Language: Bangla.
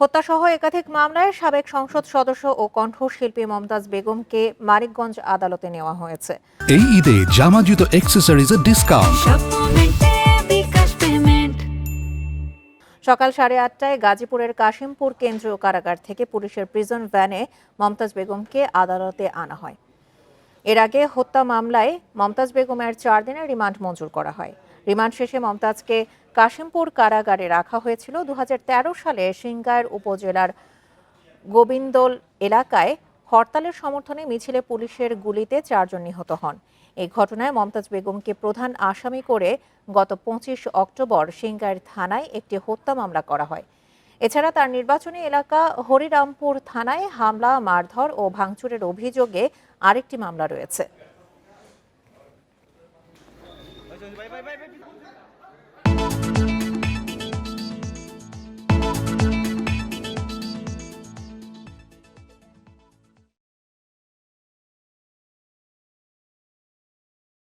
হত্যাসহ একাধিক মামলায় সাবেক সংসদ সদস্য ও কণ্ঠশিল্পী মমতাজ বেগমকে মানিকগঞ্জ আদালতে নেওয়া হয়েছে। এই ঈদে জামা জুতো অ্যাক্সেসরিজের ডিসকাউন্ট সকাল সাড়ে আটটায় গাজীপুরের কাশিমপুর কেন্দ্রীয় কারাগার থেকে পুলিশের প্রিজন ভ্যানে মমতাজ বেগমকে আদালতে আনা হয়। এর আগে হত্যা মামলায় মমতাজ বেগমের চার দিনের রিমান্ড মঞ্জুর করা হয়। রিমান্ড শেষে মমতাজকে কাশিমপুর কারাগারে রাখা হয়েছিল। দু হাজার তেরো সালে সিংগাইর উপজেলার গোবিন্দল এলাকায় হরতালের সমর্থনে মিছিলে পুলিশের গুলিতে চারজন নিহত হন। এই ঘটনায় মমতাজ বেগমকে প্রধান আসামি করে গত পঁচিশ অক্টোবর সিংগাইর থানায় একটি হত্যা মামলা করা হয়। এছাড়া তার নির্বাচনী এলাকা হরিরামপুর থানায় হামলা, মারধর ও ভাঙচুরের অভিযোগে আরেকটি মামলা রয়েছে। bye bye bye bye.